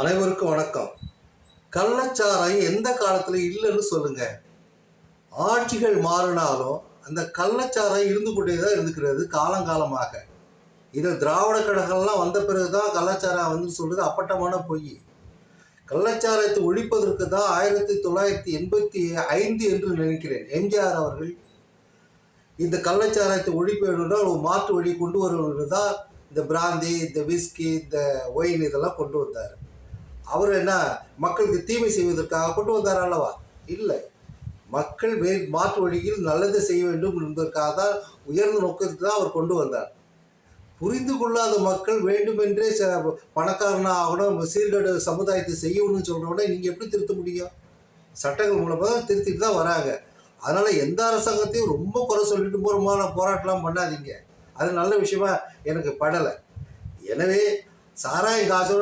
அனைவருக்கும் வணக்கம். கள்ளச்சாராயம் எந்த காலத்தில் இல்லைன்னு சொல்லுங்க. ஆட்சிகள் மாறினாலும் அந்த கள்ளச்சாராயம் இருந்து கொண்டே தான் இருந்துக்கிறது காலங்காலமாக. இது திராவிட கழகம்லாம் வந்த பிறகு தான் கள்ளச்சாராயம் வந்து சொல்றது அப்பட்டமான பொய். கள்ளச்சாராயத்தை ஒழிப்பதற்கு தான் ஆயிரத்தி தொள்ளாயிரத்தி எண்பத்தி ஐந்து என்று நினைக்கிறேன். எம்ஜிஆர் அவர்கள் இந்த கள்ளச்சாராயத்தை ஒழிப்பு வேணும்னா ஒரு மாற்று வழி கொண்டு வருவது தான் இந்த பிராந்தி இந்த விஸ்கி இந்த ஒயின் இதெல்லாம் கொண்டு வந்தார். அவர் என்ன மக்களுக்கு தீமை செய்வதற்காக கொண்டு வந்தார் அல்லவா? இல்லை. மக்கள் வே மாற்று வழியில் நல்லதை செய்ய வேண்டும் என்பதற்காக தான் உயர்ந்த நோக்கத்தை தான் அவர் கொண்டு வந்தார். புரிந்து கொள்ளாத மக்கள் வேண்டுமென்றே ச பணக்காரனாக ஆகணும் சீர்கேடு சமுதாயத்தை செய்யணும்னு சொல்கிறவனே நீங்கள் எப்படி திருத்த முடியும்? சட்டங்கள் மூலமாக தான் திருத்திட்டு தான் வராங்க. அதனால் எந்த அரசாங்கத்தையும் ரொம்ப குறை சொல்லிட்டு போகிறமான போராட்டம்லாம் பண்ணாதீங்க. அது நல்ல விஷயமா எனக்கு படலை. எனவே சாராய காசோட